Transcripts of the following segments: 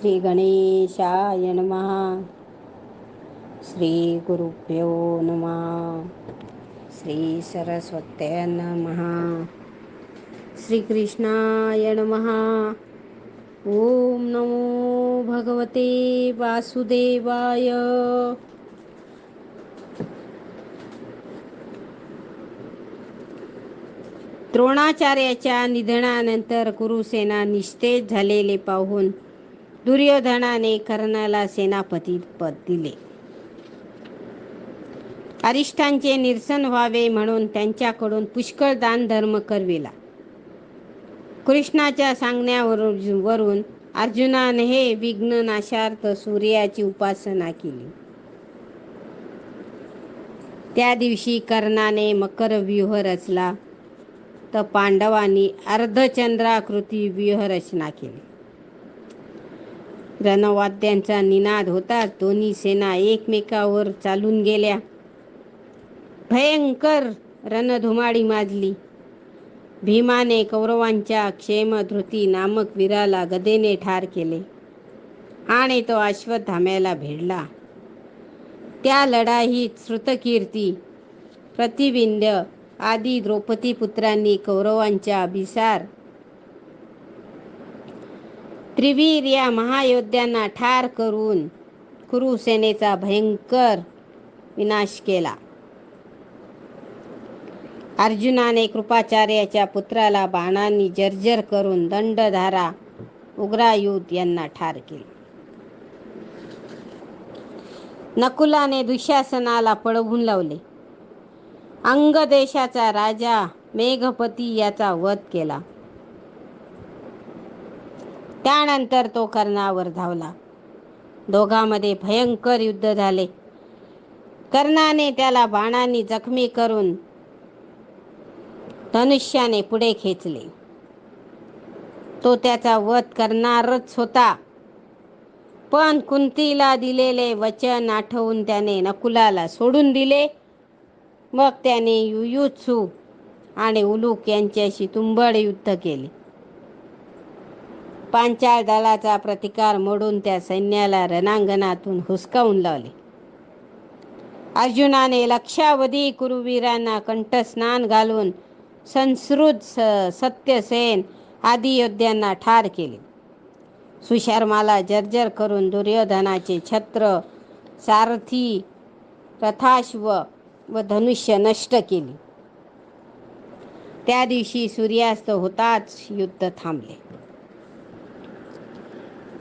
श्री गणेशाय नमः। श्री गुरुभ्यो नमः। श्री सरस्वत्यै नमः। श्रीकृष्णाय नमः। ॐ नमो भगवते वासुदेवाय। द्रोणाचार्याच्या निधनानंतर कुरुसेना निस्तेज झालेले पाहून दुर्योधनाने कर्णाला सेनापती पद दिले. अरिष्टांचे निरसन व्हावे म्हणून त्यांच्याकडून पुष्कळ दान धर्म करविला. कृष्णाच्या सांगण्यावरून वरून अर्जुनाने हे विघ्ननाशार्थ सूर्याची उपासना केली. त्या दिवशी कर्णाने मकर व्यूह रचला. तर पांडवांनी अर्धचंद्राकृती व्यूहरचना केली. रणवाद्यांचा निनाद होताच दोन्ही सेना एकमेकावर चालून गेल्या. भयंकर रणधुमाळी माजली. भीमाने कौरवांच्या क्षेमधृती नामक वीराला गदेने ठार केले आणि तो अश्वत्थाम्याला भिडला. त्या लढाईत श्रुतकीर्ती प्रतिबिंब आदी द्रौपदी पुत्रांनी कौरवांच्या अभिसार त्रिवीर या महायोद्ध्यांना ठार करून कुरुसेनेचा भयंकर विनाश केला. अर्जुनाने कृपाचार्याच्या पुत्राला बाणांनी जर्जर करून दंडधारा उग्रायुध यांना ठार केले. नकुलाने दुशासनाला पळवून लावले. अंग देशाचा राजा मेघपती याचा वध केला. त्यानंतर तो कर्णावर धावला. दोघांमध्ये भयंकर युद्ध झाले. कर्णाने त्याला बाणांनी जखमी करून धनुष्याने पुढे खेचले. तो त्याचा वध करणारच होता. पण कुंतीला दिलेले वचन आठवून त्याने नकुलाला सोडून दिले. मग त्याने युयुत्सू आणि उलूक यांच्याशी तुंबड युद्ध केले. पांचाळ दलाचा प्रतिकार मोडून त्या सैन्याला रणांगणातून हुसकावून लावले. अर्जुनाने लक्षावधी कुरुवीरांना कंठस्नान घालून संस्कृत स सत्यसेन आदी योद्ध्यांना ठार केले. सुशर्माला जर्जर करून दुर्योधनाचे छत्र सारथी रथाश्व व धनुष्य नष्ट केले. त्या दिवशी सूर्यास्त होताच युद्ध थांबले.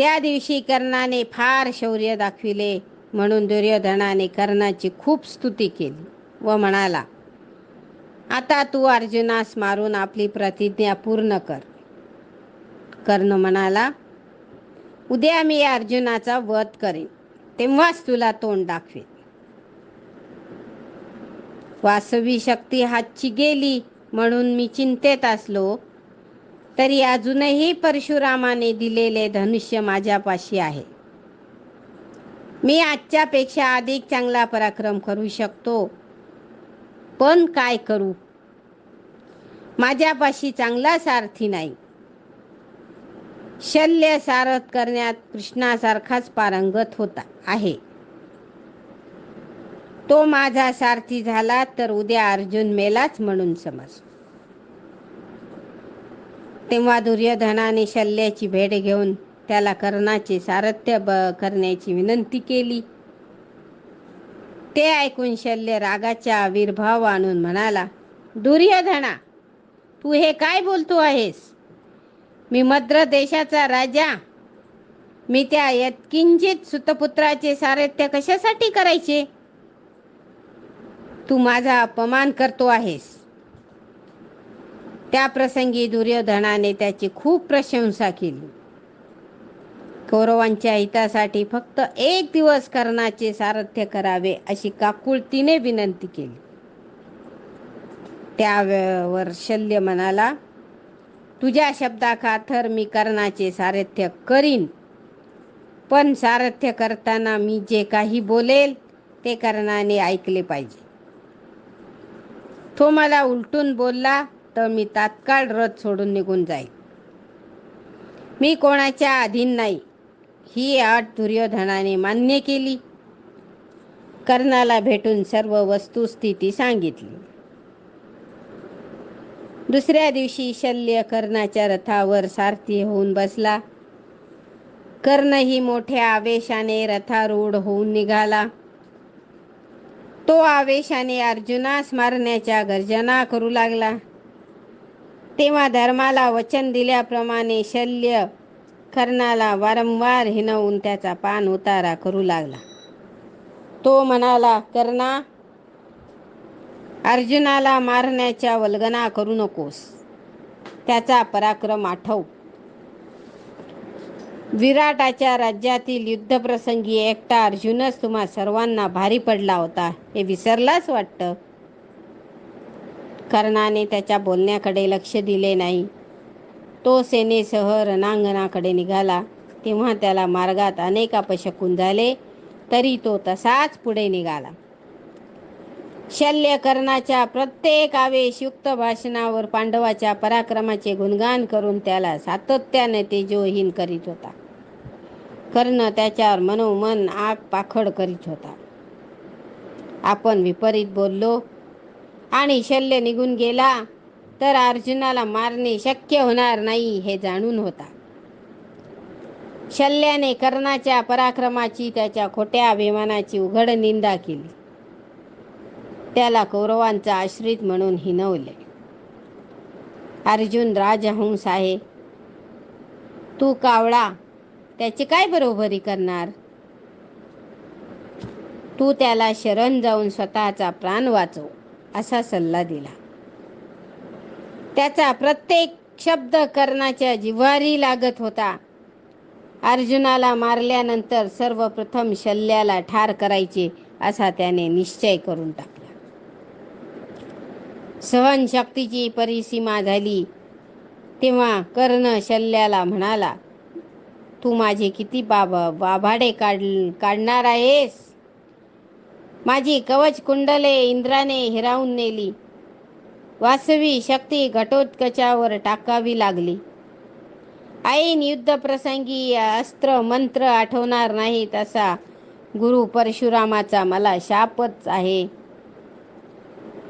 त्या दिवशी कर्णाने फार शौर्य दाखविले म्हणून दुर्योधनाने कर्णाची खूप स्तुती केली व म्हणाला आता तू अर्जुनास मारून आपली प्रतिज्ञा पूर्ण कर. कर्ण म्हणाला उद्या मी अर्जुनाचा वध करेन तेव्हाच तुला तोंड दाखवेन. वासवी शक्ती हातची गेली म्हणून मी चिंतेत असलो तरी अजूनही परशुरामाने दिलेले धनुष्य माझ्यापाशी आहे. मी आजच्यापेक्षा अधिक चांगला पराक्रम करू शकतो. पण काय करू? माझ्यापाशी चांगला सारथी नाही. शल्य सारथ करण्यात कृष्णासारखाच पारंगत होता आहे. तो माझा सारथी झाला तर उद्या अर्जुन मेलाच म्हणून समज तेव्हा दुर्योधनाने शल्याची भेट घेऊन त्याला कर्णाचे सारथ्य ब करण्याची विनंती केली. ते ऐकून शल्य रागाचा आविर्भाव आणून म्हणाला दुर्योधना तू हे काय बोलतो आहेस? मी मद्र देशाचा राजा. मी त्या यत्किंचित सुतपुत्राचे सारथ्य कशासाठी करायचे? तू माझा अपमान करतो आहेस. त्या प्रसंगी दुर्योधनाने त्याची खूप प्रशंसा केली. कौरवांच्या हितासाठी फक्त एक दिवस कर्णाचे सारथ्य करावे अशी काकुळतीने विनंती केली. त्यावर शल्य म्हणाला तुझ्या शब्दाखातर मी कर्णाचे सारथ्य करीन पण सारथ्य करताना मी जे काही बोलेल ते कर्णाने ऐकले पाहिजे. तो मला उलटून बोलला तर मी तात्काळ रथ सोडून निघून जाईल मी कोणाच्या अधीन नाही. ही अट दुर्योधनाने मान्य केली. कर्णाला भेटून सर्व वस्तुस्थिती सांगितली. दुसऱ्या दिवशी शल्य कर्णाच्या रथावर सारथी होऊन बसला. कर्णही मोठ्या आवेशाने रथारूढ होऊन निघाला. तो आवेशाने अर्जुनास मारण्याच्या गर्जना करू लागला. तेव्हा धर्माला वचन दिल्याप्रमाणे शल्य कर्णाला वारंवार हिनवून त्याचा पान उतारा करू लागला. तो म्हणाला कर्णा अर्जुनाला मारण्याच्या वल्गना करू नकोस. त्याचा पराक्रम आठव. विराटाच्या राज्यातील युद्धप्रसंगी एकटा अर्जुनच तुम्हा सर्वांना भारी पडला होता. हे विसरलाच वाटतं. कर्णाने त्याच्या बोलण्याकडे लक्ष दिले नाही. तो सेनेसह रणांगणाकडे निघाला. तेव्हा त्याला मार्गात अनेक अपशकून झाले तरी तो तसाच पुढे निघाला. शल्य कर्णाच्या प्रत्येक आवेशयुक्त भाषणावर पांडवाच्या पराक्रमाचे गुणगान करून त्याला सातत्याने तेजोहीन करीत होता. कर्ण त्याच्यावर मनोमन आग पाखड करीत होता. आपण विपरीत बोललो आणि शल्य निघून गेला तर अर्जुनाला मारणे शक्य होणार नाही हे जाणून होता. शल्याने कर्णाच्या पराक्रमाची त्याच्या खोट्या अभिमानाची उघड निंदा केली. त्याला कौरवांचा आश्रित म्हणून हिनवले. अर्जुन राजहंस आहे. तू कावळा त्याची काय बरोबरी करणार? तू त्याला शरण जाऊन स्वतःचा प्राण वाचव. असा सल्ला दिला. त्याचा प्रत्येक शब्द कर्णाच्या जिव्हारी लागत होता. अर्जुनाला मारल्यानंतर सर्वप्रथम शल्याला ठार करायचे असा त्याने निश्चय करून टाकला. सहनशक्तीची परिसीमा झाली. तेव्हा कर्ण शल्याला म्हणाला तू माझे किती बाबा बाभाडे काढ काढणार आहेस? माझी कवच कुंडले इंद्राने हिरावून नेली. वासवी शक्ती घटोत्कचावर टाकावी लागली. ऐन युद्ध प्रसंगी अस्त्र मंत्र आठवणार नाहीत असा गुरु परशुरामाचा मला शापच आहे.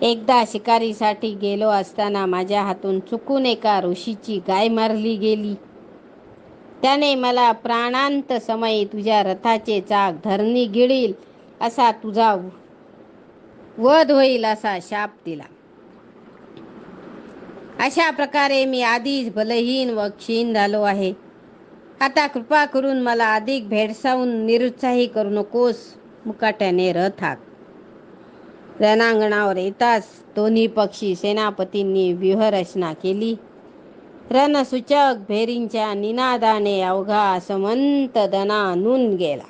एकदा शिकारीसाठी गेलो असताना माझ्या हातून चुकून एका ऋषीची गाय मारली गेली. त्याने मला प्राणांत समयी तुझ्या रथाचे चाक धरणी गिळील. असा तुझा वध होईल असा शाप दिला अशा प्रकारे मी आधीच बलहीन व क्षीण झालो आहे. आता कृपा करून मला अधिक भेडसावून निरुत्साही करू नकोस मुकाट्याने रथाक रणांगणावर येताच दोन्ही पक्षी सेनापतींनी व्यूहरचना केली. रणसूचक भेरींच्या निनादाने अवघा समंत दना नून गेला.